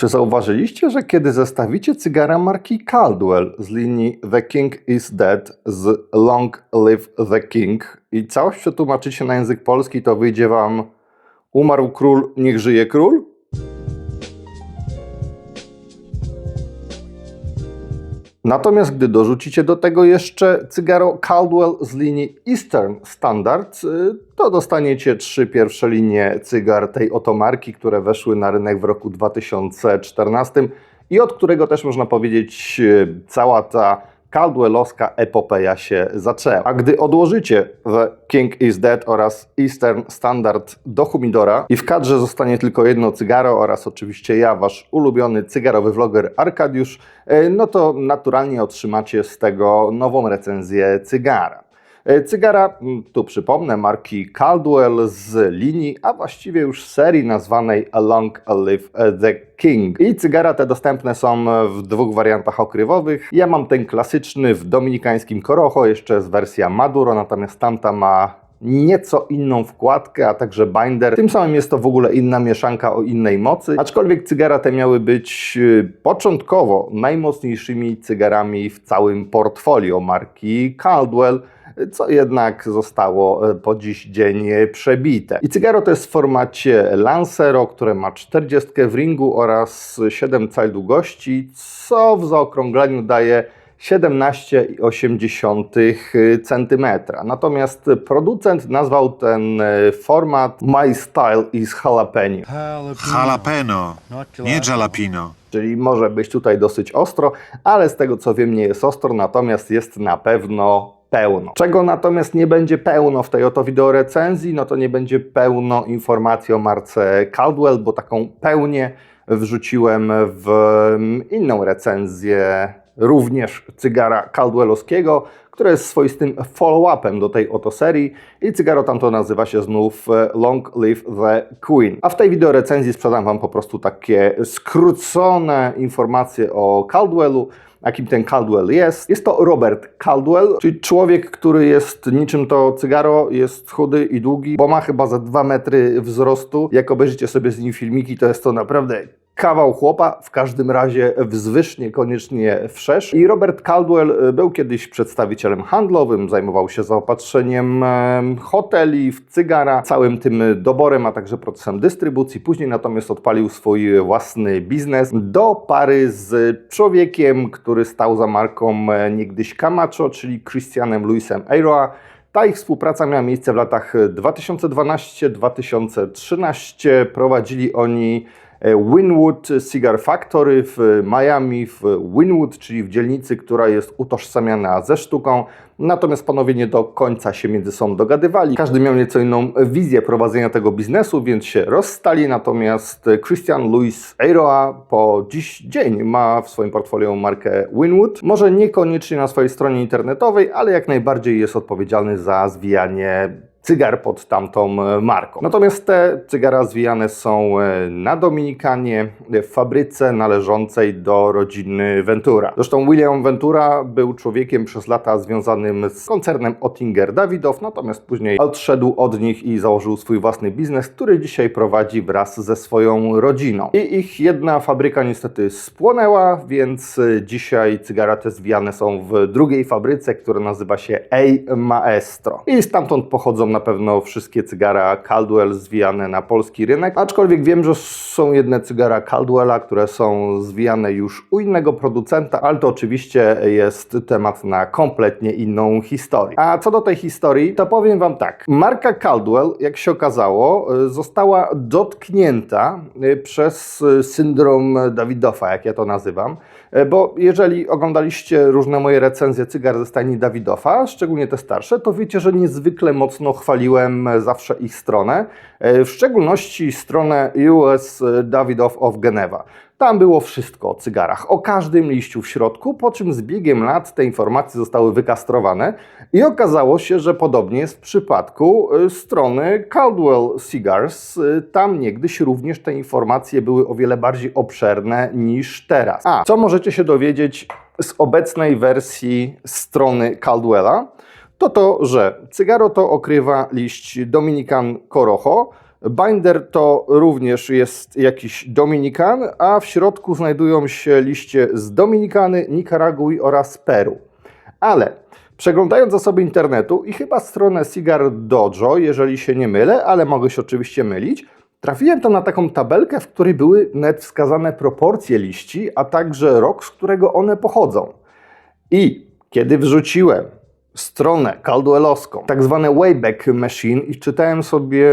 Czy zauważyliście, że kiedy zestawicie cygara marki Caldwell z linii The King is Dead z Long Live the King i całość przetłumaczycie na język polski, to wyjdzie wam Umarł król, niech żyje król? Natomiast gdy dorzucicie do tego jeszcze cygaro Caldwell z linii Eastern Standard, y, to dostaniecie trzy pierwsze linie cygar tej oto marki, które weszły na rynek w roku 2014 i od którego też można powiedzieć y, cała ta Caldwellowska epopeja się zaczęła. A gdy odłożycie The King is Dead oraz Eastern Standard do humidora i w kadrze zostanie tylko jedno cygaro oraz oczywiście ja, wasz ulubiony cygarowy vloger Arkadiusz, e, no to naturalnie otrzymacie z tego nową recenzję cygara. E, Cygara, m, tu przypomnę, marki Caldwell z linii, a właściwie już serii nazwanej Along Live the King. I cygara te dostępne są w dwóch wariantach okrywowych. Ja mam ten klasyczny w dominikańskim Corojo, jeszcze jest wersja Maduro, natomiast tamta ma nieco inną wkładkę, a także binder. Tym samym jest to w ogóle inna mieszanka o innej mocy, aczkolwiek cygara te miały być y, początkowo najmocniejszymi cygarami w całym portfolio marki Caldwell, co jednak zostało e, po dziś dzień przebite. I cygaro to jest w formacie Lancero, które ma 40 w ringu oraz 7 cali długości, co w zaokrągleniu daje 17,8 cm. Natomiast producent nazwał ten e, format My Style is Jalapeno. Jalapeno, nie jalapino. Czyli może być tutaj dosyć ostro, ale z tego co wiem nie jest ostro, natomiast jest na pewno pełno. Czego natomiast nie będzie pełno w tej oto wideo recenzji, no to nie będzie pełno informacji o marce Caldwell, bo taką pełnię wrzuciłem w mm, inną recenzję również cygara Caldwellowskiego, które jest swoistym follow-upem do tej oto serii i cygaro tamto nazywa się znów e, Long Live the Queen. A w tej wideo recenzji sprzedam Wam po prostu takie skrócone informacje o Caldwellu, jakim ten Caldwell jest. Jest to Robert Caldwell, czyli człowiek, który jest niczym to cygaro, jest chudy i długi, bo ma chyba za 2 metry wzrostu. Jak obejrzycie sobie z nim filmiki, to jest to naprawdę kawał chłopa, w każdym razie wzwyż, niekoniecznie wszerz. I Robert Caldwell e, był kiedyś przedstawicielem handlowym, zajmował się zaopatrzeniem em, hoteli, w cygara, całym tym doborem, a także procesem dystrybucji. Później natomiast odpalił swój własny biznes do pary z człowiekiem, który stał za marką e, niegdyś Camacho, czyli Christianem Luisem Eiroa. Ta ich współpraca miała miejsce w latach 2012-2013. Prowadzili oni Winwood Cigar Factory w Miami, w Winwood, czyli w dzielnicy, która jest utożsamiana ze sztuką. Natomiast panowie nie do końca się między sobą dogadywali. Każdy miał nieco inną wizję prowadzenia tego biznesu, więc się rozstali. Natomiast Christian Louis Eiroa po dziś dzień ma w swoim portfolio markę Winwood. Może niekoniecznie na swojej stronie internetowej, ale jak najbardziej jest odpowiedzialny za zwijanie cygar pod tamtą e, marką. Natomiast te cygara zwijane są e, na Dominikanie, w fabryce należącej do rodziny Ventura. Zresztą William Ventura był człowiekiem przez lata związanym z koncernem Ottinger Dawidow, natomiast później odszedł od nich i założył swój własny biznes, który dzisiaj prowadzi wraz ze swoją rodziną. I ich jedna fabryka niestety spłonęła, więc e, dzisiaj cygara te zwijane są w drugiej fabryce, która nazywa się A Maestro. I stamtąd pochodzą na pewno wszystkie cygara Caldwell zwijane na polski rynek, aczkolwiek wiem, że są jedne cygara Caldwella, które są zwijane już u innego producenta, ale to oczywiście jest temat na kompletnie inną historię. A co do tej historii, to powiem Wam tak. Marka Caldwell, jak się okazało, została dotknięta y, przez y, syndrom Dawidowa, jak ja to nazywam, y, bo jeżeli oglądaliście różne moje recenzje cygar ze stajni Dawidowa, szczególnie te starsze, to wiecie, że niezwykle mocno chwaliłem zawsze ich stronę, e, w szczególności stronę US Davidoff of Geneva. Tam było wszystko o cygarach, o każdym liściu w środku, po czym z biegiem lat te informacje zostały wykastrowane i okazało się, że podobnie jest w przypadku e, strony Caldwell Cigars. E, Tam niegdyś również te informacje były o wiele bardziej obszerne niż teraz. A co możecie się dowiedzieć z obecnej wersji strony Caldwella? To to, że cygaro to okrywa liść Dominican Corojo, Binder to również jest jakiś Dominikan, a w środku znajdują się liście z Dominikany, Nikaragui oraz Peru. Ale przeglądając zasoby internetu i chyba stronę Cigar Dojo, jeżeli się nie mylę, ale mogę się oczywiście mylić, trafiłem tam na taką tabelkę, w której były net wskazane proporcje liści, a także rok, z którego one pochodzą. I kiedy wrzuciłem stronę caldwellowską, tak zwane Wayback Machine i czytałem sobie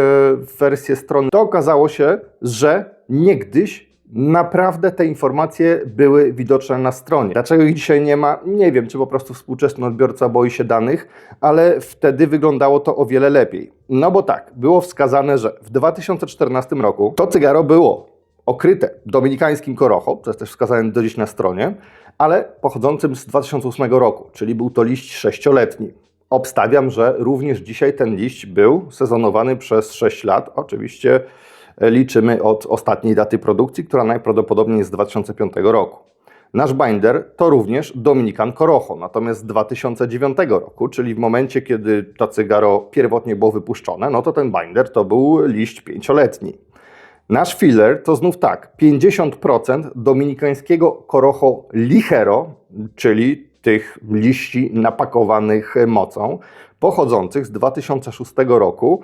wersję strony, to okazało się, że niegdyś naprawdę te informacje były widoczne na stronie. Dlaczego ich dzisiaj nie ma? Nie wiem, czy po prostu współczesny odbiorca boi się danych, ale wtedy wyglądało to o wiele lepiej. No bo tak, było wskazane, że w 2014 roku to cygaro było okryte dominikańskim korocho, co jest też wskazane do dziś na stronie, ale pochodzącym z 2008 roku, czyli był to liść sześcioletni. Obstawiam, że również dzisiaj ten liść był sezonowany przez 6 lat. Oczywiście e, liczymy od ostatniej daty produkcji, która najprawdopodobniej jest z 2005 roku. Nasz binder to również Dominican Corojo, natomiast z 2009 roku, czyli w momencie, kiedy to cygaro pierwotnie było wypuszczone, no to ten binder to był liść pięcioletni. Nasz filler to znów tak, 50% dominikańskiego Corojo Ligero, czyli tych liści napakowanych mocą, pochodzących z 2006 roku,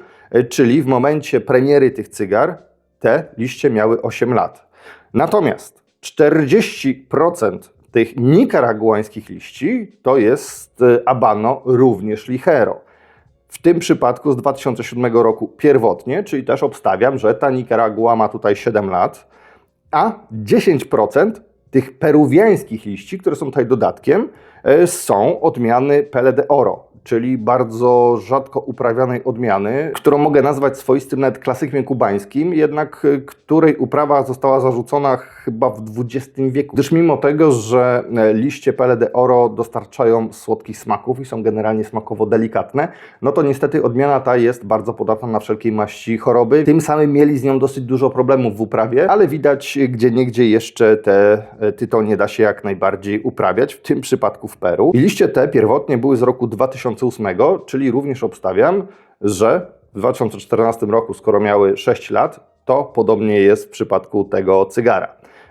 czyli w momencie premiery tych cygar te liście miały 8 lat. Natomiast 40% tych nikaraguańskich liści to jest e, Abano również Ligero. W tym przypadku z 2007 roku pierwotnie, czyli też obstawiam, że ta Nikaragua ma tutaj 7 lat, a 10% tych peruwiańskich liści, które są tutaj dodatkiem, e, są odmiany Pele de Oro, czyli bardzo rzadko uprawianej odmiany, którą mogę nazwać swoistym nawet klasykiem kubańskim, jednak e, której uprawa została zarzucona chyba w XX wieku. Gdyż mimo tego, że e, liście Pele de Oro dostarczają słodkich smaków i są generalnie smakowo delikatne, no to niestety odmiana ta jest bardzo podatna na wszelkiej maści choroby. Tym samym mieli z nią dosyć dużo problemów w uprawie, ale widać gdzie niegdzie jeszcze te e, tytonie da się jak najbardziej uprawiać, w tym przypadku w Peru. I liście te pierwotnie były z roku 2008, czyli również obstawiam, że w 2014 roku, skoro miały 6 lat, to podobnie jest w przypadku tego cygara.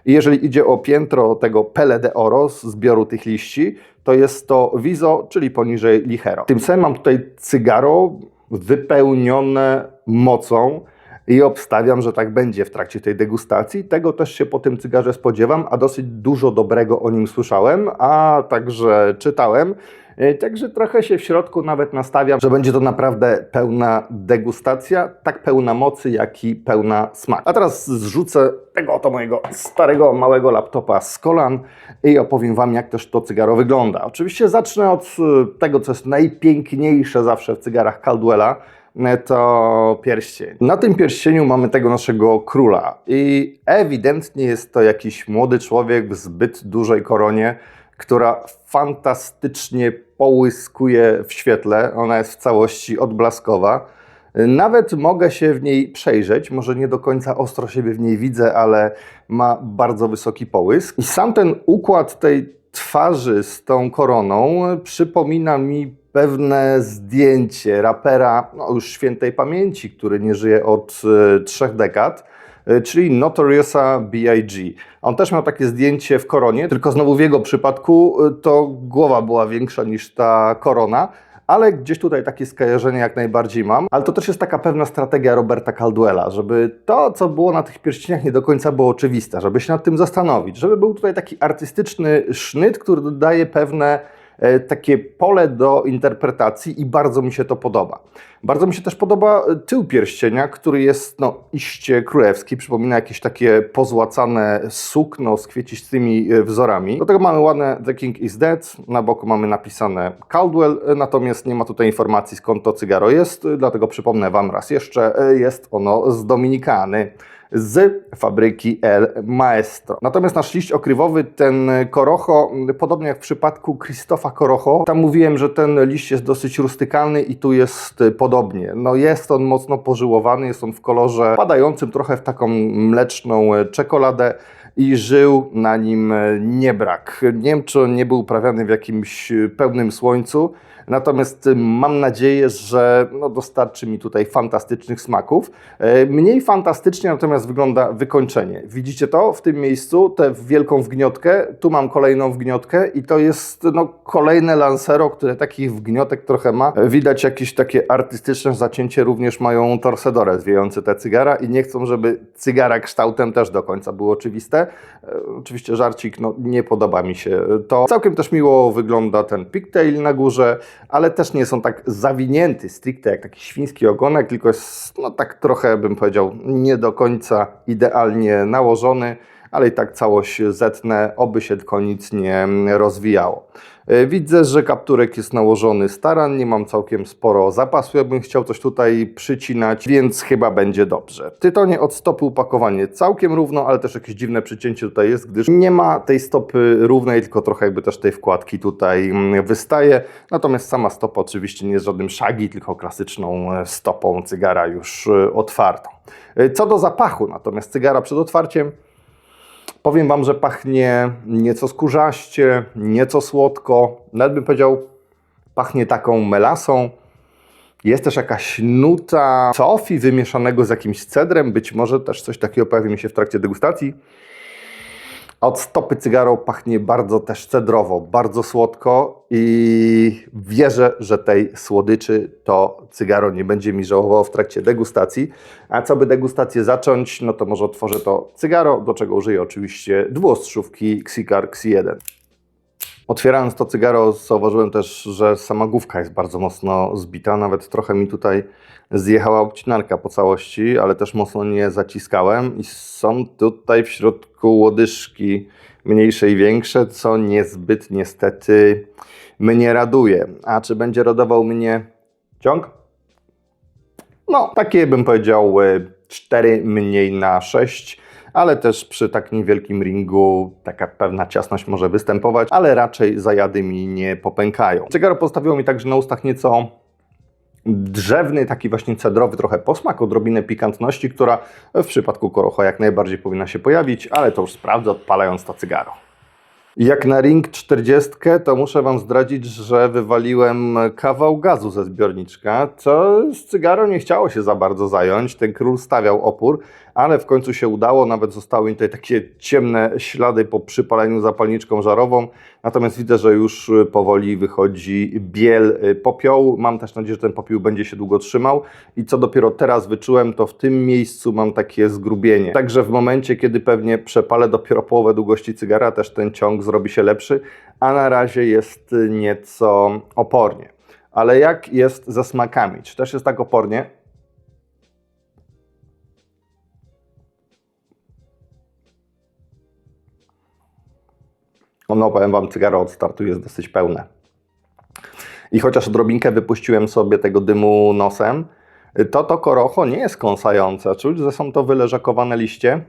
I jeżeli idzie o piętro tego Pele de Oro zbioru tych liści, to jest to Viso, czyli poniżej Lichero. Tym samym mam tutaj cygaro wypełnione mocą i obstawiam, że tak będzie w trakcie tej degustacji. Tego też się po tym cygarze spodziewam, a dosyć dużo dobrego o nim słyszałem, a także czytałem. E, Także trochę się w środku nawet nastawiam, że będzie to naprawdę pełna degustacja, tak pełna mocy, jak i pełna smaku. A teraz zrzucę tego oto mojego starego, małego laptopa z kolan i opowiem Wam, jak też to cygaro wygląda. Oczywiście zacznę od e, tego, co jest najpiękniejsze zawsze w cygarach Caldwella, e, to pierścień. Na tym pierścieniu mamy tego naszego króla i ewidentnie jest to jakiś młody człowiek w zbyt dużej koronie, która fantastycznie połyskuje w świetle. Ona jest w całości odblaskowa. Nawet mogę się w niej przejrzeć, może nie do końca ostro siebie w niej widzę, ale ma bardzo wysoki połysk. I sam ten układ tej twarzy z tą koroną przypomina mi pewne zdjęcie rapera no już świętej pamięci, który nie żyje od e, trzech dekad, czyli Notoriousa B.I.G. On też miał takie zdjęcie w koronie, tylko znowu w jego przypadku e, to głowa była większa niż ta korona, ale gdzieś tutaj takie skojarzenie jak najbardziej mam. Ale to też jest taka pewna strategia Roberta Caldwella, żeby to, co było na tych pierścieniach, nie do końca było oczywiste, żeby się nad tym zastanowić, żeby był tutaj taki artystyczny sznyt, który dodaje pewne takie pole do interpretacji i bardzo mi się to podoba. Bardzo mi się też podoba e, tył pierścienia, który jest no, iście królewski, przypomina jakieś takie pozłacane sukno z kwiecistymi e, wzorami. Do tego mamy ładne The King is Dead, na boku mamy napisane Caldwell, e, natomiast nie ma tutaj informacji skąd to cygaro jest, e, dlatego przypomnę Wam raz jeszcze, e, jest ono z Dominikany z fabryki El Maestro. Natomiast nasz liść okrywowy, ten m, podobnie jak w przypadku Krzysztofa Corojo, tam mówiłem, że ten liść jest dosyć rustykalny i tu jest podobnie. No jest on mocno pożyłowany, jest on w kolorze padającym trochę w taką mleczną czekoladę i żył na nim y, niebrak. Nie wiem, czy on nie był uprawiany w jakimś pełnym słońcu, Natomiast y, mam nadzieję, że no, dostarczy mi tutaj fantastycznych smaków. E, Mniej fantastycznie natomiast wygląda wykończenie. Widzicie to w tym miejscu, tę wielką wgniotkę. Tu mam kolejną wgniotkę i to jest no, kolejne Lancero, które takich wgniotek trochę ma. E, Widać jakieś takie artystyczne zacięcie również mają Torcedore zwiejące te cygara i nie chcą, żeby cygara kształtem też do końca było oczywiste. E, Oczywiście żarcik, no nie podoba mi się to. Całkiem też miło wygląda ten pigtail na górze, ale też nie są tak zawinięty stricte jak taki świński ogonek, tylko jest no tak trochę bym powiedział nie do końca idealnie nałożony, ale i tak całość zetnę, oby się tylko nic nie rozwijało. E, Widzę, że kapturek jest nałożony starannie, mam całkiem sporo zapasu, jakbym chciał coś tutaj przycinać, więc chyba będzie dobrze. Tytonie od stopy upakowanie całkiem równo, ale też jakieś dziwne przycięcie tutaj jest, gdyż nie ma tej stopy równej, tylko trochę jakby też tej wkładki tutaj mm, wystaje. Natomiast sama stopa oczywiście nie jest żadnym szagi, tylko klasyczną e, stopą cygara już e, otwartą. Co do zapachu, natomiast cygara przed otwarciem Powiem Wam, że pachnie nieco skórzaście, nieco słodko, nawet bym powiedział, pachnie taką melasą. Jest też jakaś nuta tofi wymieszanego z jakimś cedrem, być może też coś takiego pojawi mi się w trakcie degustacji. A Od stopy cygaro pachnie bardzo też cedrowo, bardzo słodko i wierzę, że tej słodyczy to cygaro nie będzie mi żałowało w trakcie degustacji. A co by degustację zacząć, no to może otworzę to cygaro, do czego użyję oczywiście dwuostrzówki Xicar Xi1. Otwierając to cygaro, zauważyłem też, że sama główka jest bardzo mocno zbita. Nawet trochę mi tutaj zjechała obcinarka po całości, ale też mocno nie zaciskałem. I są tutaj w środku łodyżki mniejsze i większe, co niezbyt niestety mnie raduje. A czy będzie radował mnie ciąg? No, takie bym powiedział 4 mniej na 6, ale też przy tak niewielkim ringu taka pewna ciasność może występować, ale raczej zajady mi nie popękają. Cygaro postawiło mi także na ustach nieco drzewny, taki właśnie cedrowy trochę posmak, odrobinę pikantności, która w przypadku korocha jak najbardziej powinna się pojawić, ale to już sprawdzę odpalając to cygaro. Jak na Ring 40, to muszę Wam zdradzić, że wywaliłem kawał gazu ze zbiorniczka, co z cygaro nie chciało się za bardzo zająć. Ten król stawiał opór, ale w końcu się udało. Nawet zostały tutaj takie ciemne ślady po przypaleniu zapalniczką żarową. Natomiast widzę, że już powoli wychodzi biel y, popiołu. Mam też nadzieję, że ten popiół będzie się długo trzymał. I co dopiero teraz wyczułem, to w tym miejscu mam takie zgrubienie. Także w momencie, kiedy pewnie przepalę dopiero połowę długości cygara, też ten ciąg zrobi się lepszy, a na razie jest y, nieco opornie. Ale jak jest ze smakami? Czy też jest tak opornie? No, powiem Wam, cygaro od startu jest dosyć pełne. I chociaż odrobinkę wypuściłem sobie tego dymu nosem, to to korocho nie jest kąsające. Czuć, że są to wyleżakowane liście.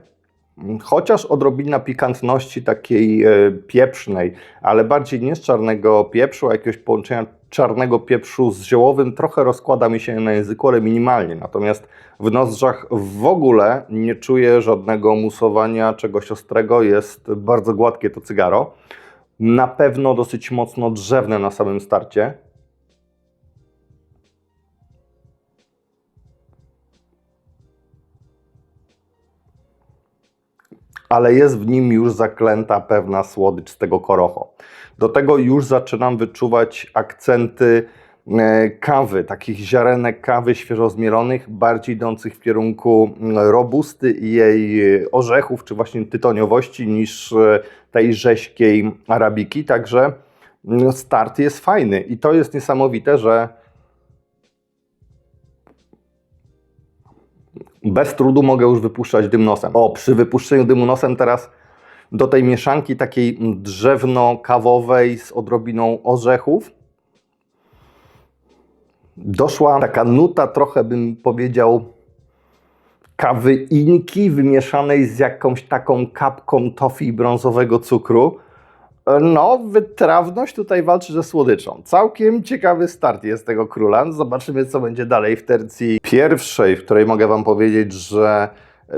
Chociaż odrobina pikantności takiej e, pieprznej, ale bardziej nie z czarnego pieprzu, a jakiegoś połączenia czarnego pieprzu z ziołowym trochę rozkłada mi się na języku, ale minimalnie. Natomiast w nozdrzach w ogóle nie czuję żadnego musowania, czegoś ostrego. Jest bardzo gładkie to cygaro. Na pewno dosyć mocno drzewne na samym starcie. Ale jest w nim już zaklęta pewna słodycz z tego korocho. Do tego już zaczynam wyczuwać akcenty e, kawy, takich ziarenek kawy świeżo zmielonych, bardziej idących w kierunku mm, robusty i jej e, orzechów, czy właśnie tytoniowości, niż e, tej rześkiej arabiki. Także mm, start jest fajny i to jest niesamowite, że bez trudu mogę już wypuszczać dym nosem. O, przy wypuszczeniu dymu nosem teraz do tej mieszanki takiej drzewno-kawowej z odrobiną orzechów doszła taka nuta, trochę bym powiedział, kawy inki wymieszanej z jakąś taką kapką tofi brązowego cukru. No, wytrawność tutaj walczy ze słodyczą. Całkiem ciekawy start jest tego króla. Zobaczymy, co będzie dalej w tercji pierwszej, w której mogę Wam powiedzieć, że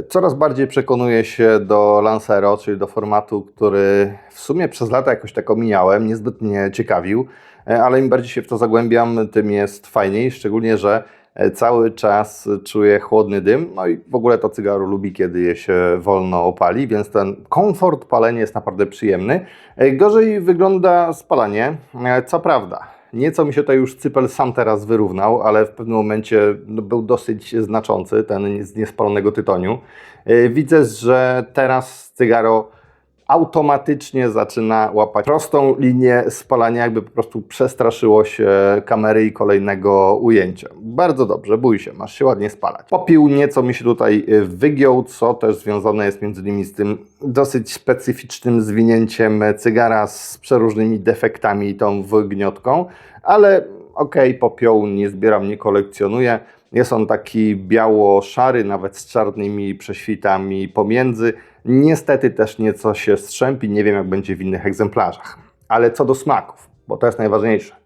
Coraz bardziej przekonuję się do Lancero, czyli do formatu, który w sumie przez lata jakoś tak omijałem, niezbyt mnie ciekawił, e, ale im bardziej się w to zagłębiam, tym jest fajniej, szczególnie, że cały czas czuję chłodny dym, no i w ogóle to cygaro lubi, kiedy je się wolno opali, więc ten komfort palenia jest naprawdę przyjemny. E, Gorzej wygląda spalanie, e, co prawda. Nieco mi się to już cypel sam teraz wyrównał, ale w pewnym momencie no, był dosyć znaczący, ten z niespalonego tytoniu. Yy, Widzę, że teraz cygaro automatycznie zaczyna łapać prostą linię spalania, jakby po prostu przestraszyło się kamery i kolejnego ujęcia. Bardzo dobrze, bój się, masz się ładnie spalać. Popiół nieco mi się tutaj yy, wygiął, co też związane jest między innymi z tym dosyć specyficznym zwinięciem cygara z przeróżnymi defektami i tą wygniotką, ale okej, popiołu nie zbieram, nie kolekcjonuję. Jest on taki biało-szary, nawet z czarnymi prześwitami pomiędzy. Niestety też nieco się strzępi, nie wiem jak będzie w innych egzemplarzach. Ale co do smaków, bo to jest najważniejsze.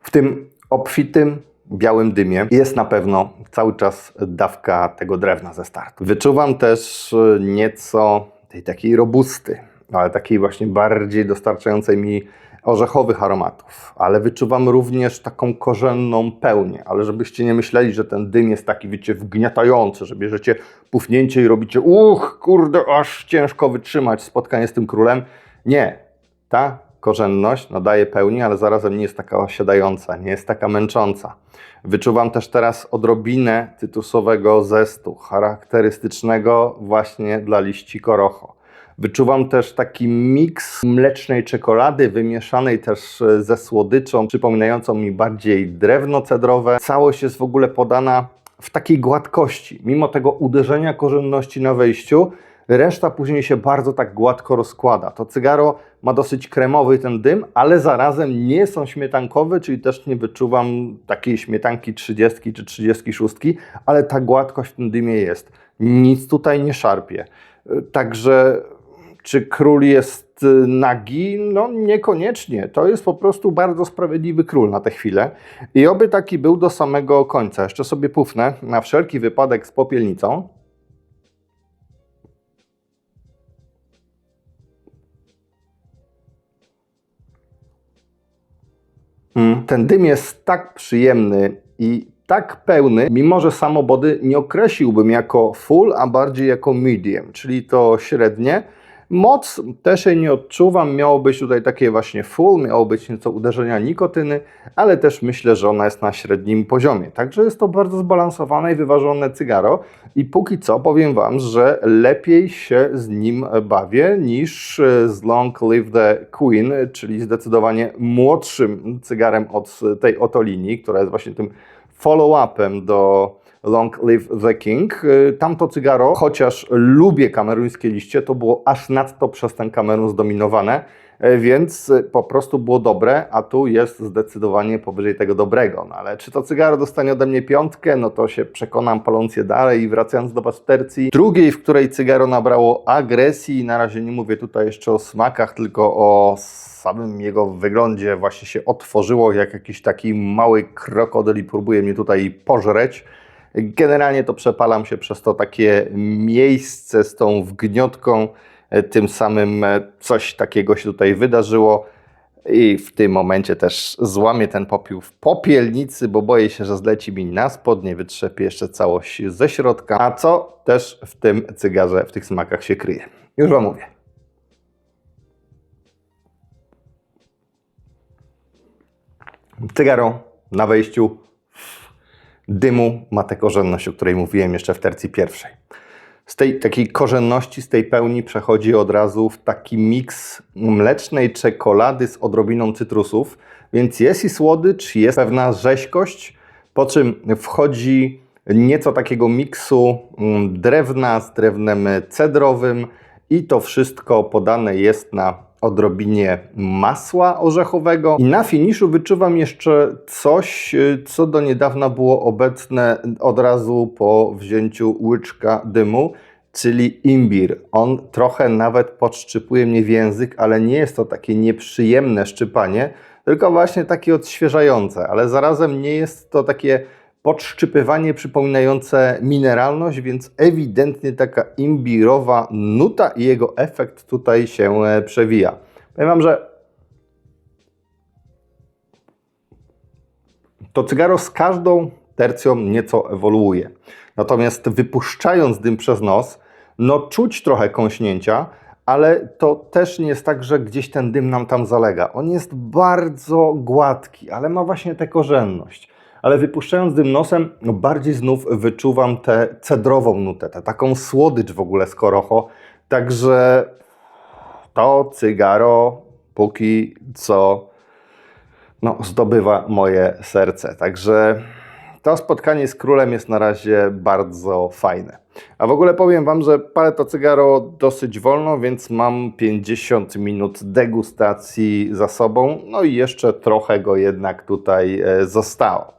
W tym obfitym, białym dymie jest na pewno cały czas dawka tego drewna ze startu. Wyczuwam też y, nieco tej takiej robusty, ale takiej właśnie bardziej dostarczającej mi orzechowych aromatów, ale wyczuwam również taką korzenną pełnię, ale żebyście nie myśleli, że ten dym jest taki, wiecie, wgniatający, że bierzecie pufnięcie i robicie uch, kurde, aż ciężko wytrzymać spotkanie z tym królem. Nie, ta korzenność nadaje pełni, ale zarazem nie jest taka osiadająca, nie jest taka męcząca. Wyczuwam też teraz odrobinę cytrusowego zestu, charakterystycznego właśnie dla liści korocho. Wyczuwam też taki miks mlecznej czekolady, wymieszanej też e, ze słodyczą, przypominającą mi bardziej drewno cedrowe. Całość jest w ogóle podana w takiej gładkości. Mimo tego uderzenia korzenności na wejściu, reszta później się bardzo tak gładko rozkłada. To cygaro ma dosyć kremowy ten dym, ale zarazem nie są śmietankowe, czyli też nie wyczuwam takiej śmietanki 30 czy 36, ale ta gładkość w tym dymie jest. Nic tutaj nie szarpie. E, Także czy król jest y, nagi? No niekoniecznie. To jest po prostu bardzo sprawiedliwy król na tę chwilę. I oby taki był do samego końca. Jeszcze sobie pufnę na wszelki wypadek z popielnicą. Mm, Ten dym jest tak przyjemny i tak pełny, mimo że samobody nie określiłbym jako full, a bardziej jako medium, czyli to średnie. Moc też jej nie odczuwam, miało być tutaj takie właśnie full, miało być nieco uderzenia nikotyny, ale też myślę, że ona jest na średnim poziomie. Także jest to bardzo zbalansowane i wyważone cygaro i póki co powiem Wam, że lepiej się z nim bawię niż e, z Long Live the Queen, czyli zdecydowanie młodszym cygarem od tej oto linii, która jest właśnie tym follow-upem do Long Live the King. Y, Tamto cygaro, chociaż lubię kameruńskie liście, to było aż nadto przez ten Kamerun zdominowane, y, więc y, po prostu było dobre, a tu jest zdecydowanie powyżej tego dobrego. No ale czy to cygaro dostanie ode mnie piątkę, no to się przekonam paląc je dalej i wracając do Was tercji. Drugiej, w której cygaro nabrało agresji, na razie nie mówię tutaj jeszcze o smakach, tylko o samym jego wyglądzie właśnie się otworzyło jak jakiś taki mały krokodyl i próbuje mnie tutaj pożreć. Generalnie to przepalam się przez to takie miejsce z tą wgniotką, e, tym samym e, coś takiego się tutaj wydarzyło. I w tym momencie też złamię ten popiół w popielnicy, bo boję się, że zleci mi na spodnie, wytrzepie jeszcze całość ze środka. A co też w tym cygarze, w tych smakach się kryje? Już Wam mówię. Cygaro na wejściu dymu ma tę korzenność, o której mówiłem jeszcze w tercji pierwszej. Z tej takiej korzenności, z tej pełni przechodzi od razu w taki miks mlecznej czekolady z odrobiną cytrusów, więc jest i słodycz, jest pewna rzeźkość, po czym wchodzi nieco takiego miksu mm, drewna z drewnem cedrowym i to wszystko podane jest na odrobinie masła orzechowego. I na finiszu wyczuwam jeszcze coś, y, co do niedawna było obecne od razu po wzięciu łyczka dymu, czyli imbir. On trochę nawet podszczypuje mnie w język, ale nie jest to takie nieprzyjemne szczypanie, tylko właśnie takie odświeżające, ale zarazem nie jest to takie podszczypywanie przypominające mineralność, więc ewidentnie taka imbirowa nuta i jego efekt tutaj się e, przewija. Powiem Wam, że to cygaro z każdą tercją nieco ewoluuje. Natomiast wypuszczając dym przez nos, no czuć trochę kąśnięcia, ale to też nie jest tak, że gdzieś ten dym nam tam zalega. On jest bardzo gładki, ale ma właśnie tę korzenność. Ale wypuszczając dym nosem, no bardziej znów wyczuwam tę cedrową nutę, tę taką słodycz w ogóle z korocho. Także to cygaro póki co no, zdobywa moje serce. Także to spotkanie z królem jest na razie bardzo fajne. A w ogóle powiem Wam, że palę to cygaro dosyć wolno, więc mam 50 minut degustacji za sobą. No i jeszcze trochę go jednak tutaj e, zostało.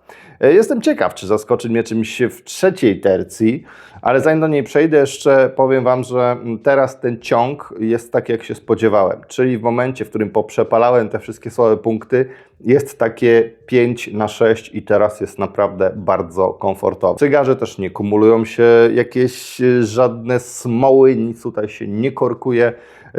E, Jestem ciekaw, czy zaskoczy mnie czymś w trzeciej tercji, ale zanim do niej przejdę, jeszcze powiem Wam, że teraz ten ciąg jest tak, jak się spodziewałem. Czyli w momencie, w którym poprzepalałem te wszystkie słabe punkty, jest takie 5 na 6 i teraz jest naprawdę bardzo komfortowe. W cygarze też nie kumulują się jakieś e, żadne smoły, nic tutaj się nie korkuje.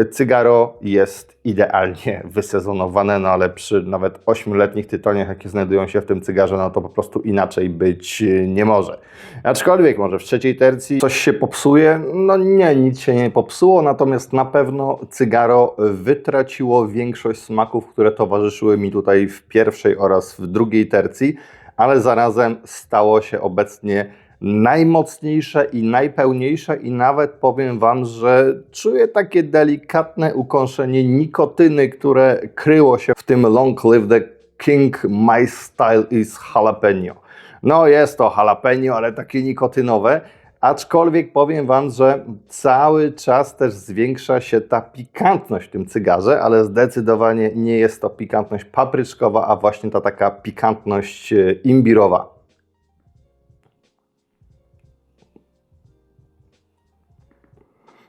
Cygaro jest idealnie wysezonowane, no ale przy nawet 8-letnich tytoniach, jakie znajdują się w tym cygarze, no to po prostu inaczej być nie może. Aczkolwiek może w trzeciej tercji coś się popsuje, no nie, nic się nie popsuło, natomiast na pewno cygaro wytraciło większość smaków, które towarzyszyły mi tutaj w pierwszej oraz w drugiej tercji, ale zarazem stało się obecnie najmocniejsze i najpełniejsze i nawet powiem Wam, że czuję takie delikatne ukąszenie nikotyny, które kryło się w tym Long Live the King My Style is Jalapeno. No jest to jalapeno, ale takie nikotynowe, aczkolwiek powiem Wam, że cały czas też zwiększa się ta pikantność w tym cygarze, ale zdecydowanie nie jest to pikantność papryczkowa, a właśnie ta taka pikantność e, imbirowa.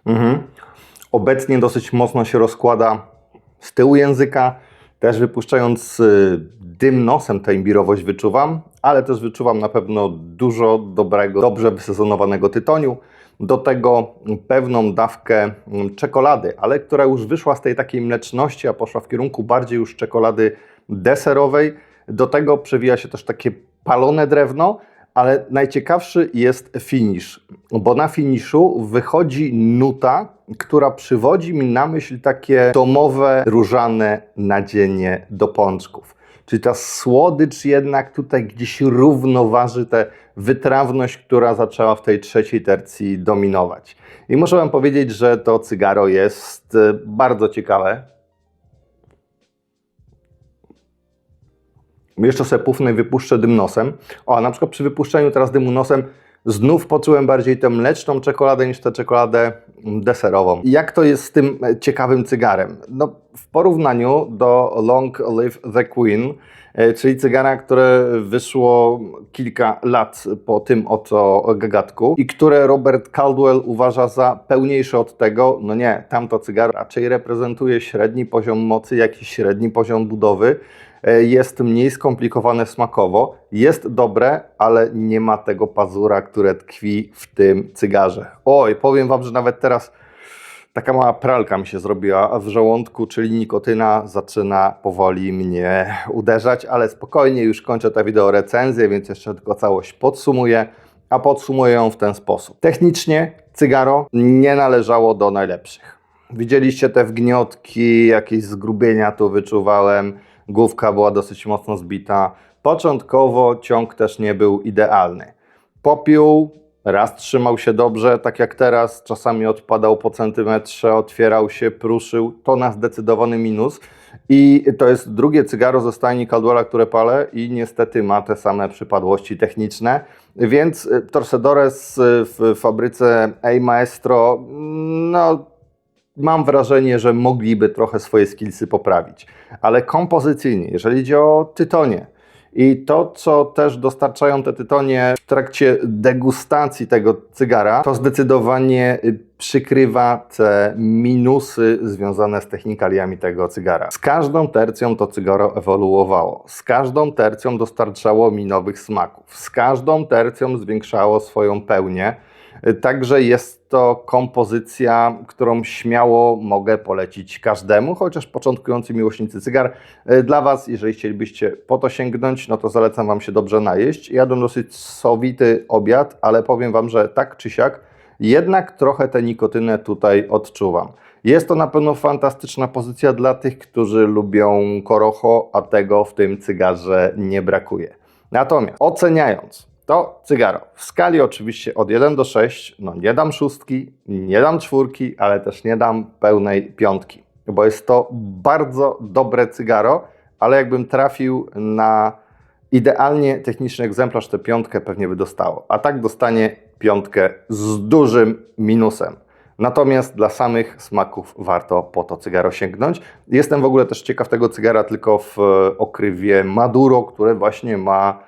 Mhm. Obecnie dosyć mocno się rozkłada z tyłu języka, też wypuszczając y, dym nosem tę imbirowość wyczuwam, ale też wyczuwam na pewno dużo dobrego, dobrze wysezonowanego tytoniu. Do tego pewną dawkę mm, czekolady, ale która już wyszła z tej takiej mleczności, a poszła w kierunku bardziej już czekolady deserowej. Do tego przewija się też takie palone drewno, ale najciekawszy jest finish, bo na finiszu wychodzi nuta, która przywodzi mi na myśl takie domowe, różane nadzienie do pączków. Czyli ta słodycz jednak tutaj gdzieś równoważy tę wytrawność, która zaczęła w tej trzeciej tercji dominować. I muszę Wam powiedzieć, że to cygaro jest e, bardzo ciekawe. Jeszcze sobie pufnę i wypuszczę dym nosem. O, a na przykład przy wypuszczeniu teraz dymu nosem znów poczułem bardziej tę mleczną czekoladę niż tę czekoladę deserową. Jak to jest z tym e, ciekawym cygarem? No, w porównaniu do Long Live the Queen, e, czyli cygara, które wyszło kilka lat po tym oto gagatku i które Robert Caldwell uważa za pełniejsze od tego, no nie, tamto cygaro raczej reprezentuje średni poziom mocy, jakiś średni poziom budowy, jest mniej skomplikowane smakowo, jest dobre, ale nie ma tego pazura, które tkwi w tym cygarze. Oj, powiem Wam, że nawet teraz taka mała pralka mi się zrobiła w żołądku, czyli nikotyna zaczyna powoli mnie uderzać, ale spokojnie, już kończę tę wideo recenzję, więc jeszcze tylko całość podsumuję, a podsumuję ją w ten sposób. Technicznie cygaro nie należało do najlepszych. Widzieliście te wgniotki, jakieś zgrubienia tu wyczuwałem, główka była dosyć mocno zbita. Początkowo ciąg też nie był idealny. Popiół raz trzymał się dobrze, tak jak teraz, czasami odpadał po centymetrze, otwierał się, pruszył. To na zdecydowany minus. I to jest drugie cygaro ze stajni Caldwella, które palę i niestety ma te same przypadłości techniczne. Więc y, Torcedores y, w fabryce A Maestro, no mam wrażenie, że mogliby trochę swoje skillsy poprawić. Ale kompozycyjnie, jeżeli idzie o tytonie i to, co też dostarczają te tytonie w trakcie degustacji tego cygara, to zdecydowanie przykrywa te minusy związane z technikaliami tego cygara. Z każdą tercją to cygaro ewoluowało. Z każdą tercją dostarczało mi nowych smaków. Z każdą tercją zwiększało swoją pełnię. Także jest to kompozycja, którą śmiało mogę polecić każdemu, chociaż początkujący miłośnicy cygar. E, Dla Was, jeżeli chcielibyście po to sięgnąć, no to zalecam Wam się dobrze najeść. Jadłem dosyć sowity obiad, ale powiem Wam, że tak czy siak, jednak trochę tę nikotynę tutaj odczuwam. Jest to na pewno fantastyczna pozycja dla tych, którzy lubią korocho, a tego w tym cygarze nie brakuje. Natomiast oceniając to cygaro w skali oczywiście od 1 do 6, no nie dam szóstki, nie dam czwórki, ale też nie dam pełnej piątki, bo jest to bardzo dobre cygaro, ale jakbym trafił na idealnie techniczny egzemplarz, tę piątkę pewnie by dostało. A tak dostanie piątkę z dużym minusem. Natomiast dla samych smaków warto po to cygaro sięgnąć. Jestem w ogóle też ciekaw tego cygara tylko w okrywie Maduro, które właśnie ma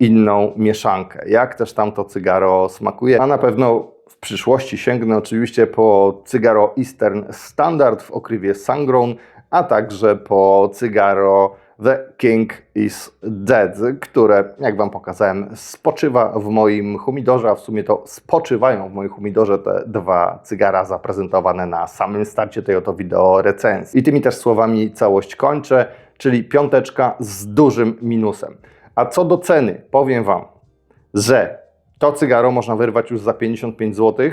inną mieszankę. Jak też tam to cygaro smakuje. A na pewno w przyszłości sięgnę oczywiście po cygaro Eastern Standard w okrywie Sungrown, a także po cygaro The King is Dead, które, jak Wam pokazałem, spoczywa w moim humidorze, a w sumie to spoczywają w moim humidorze te dwa cygara zaprezentowane na samym starcie tej oto wideo recenzji. I tymi też słowami całość kończę, czyli piąteczka z dużym minusem. A co do ceny, powiem Wam, że to cygaro można wyrwać już za 55 zł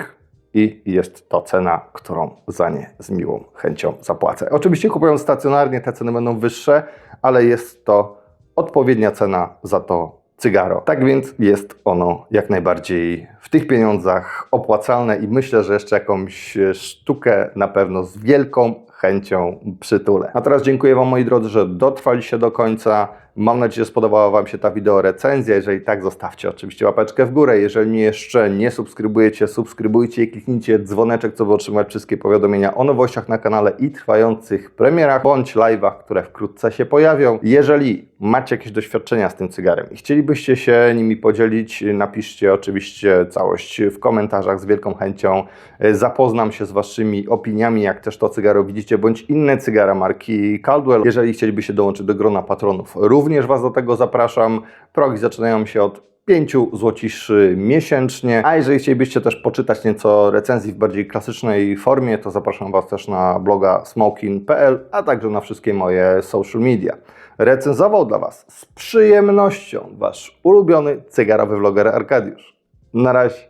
i jest to cena, którą za nie z miłą chęcią zapłacę. Oczywiście kupując stacjonarnie te ceny będą wyższe, ale jest to odpowiednia cena za to cygaro. Tak więc jest ono jak najbardziej w tych pieniądzach opłacalne i myślę, że jeszcze jakąś sztukę na pewno z wielką chęcią przytulę. A teraz dziękuję Wam moi drodzy, że dotrwaliście do końca. Mam nadzieję, że spodobała Wam się ta wideo recenzja. Jeżeli tak, zostawcie oczywiście łapeczkę w górę. Jeżeli jeszcze nie subskrybujecie, subskrybujcie i kliknijcie dzwoneczek, co by otrzymać wszystkie powiadomienia o nowościach na kanale i trwających premierach bądź live'ach, które wkrótce się pojawią. Jeżeli macie jakieś doświadczenia z tym cygarem i chcielibyście się nimi podzielić, napiszcie oczywiście całość w komentarzach. Z wielką chęcią e, zapoznam się z Waszymi opiniami, jak też to cygaro widzicie, bądź inne cygara marki Caldwell. Jeżeli chcielibyście dołączyć do grona patronów, również Was do tego zapraszam. Progi zaczynają się od 5 złociszy miesięcznie. A jeżeli chcielibyście też poczytać nieco recenzji w bardziej klasycznej formie, to zapraszam Was też na bloga smokin.pl, a także na wszystkie moje social media. Recenzował dla Was z przyjemnością Wasz ulubiony cygarowy vloger Arkadiusz. Na razie.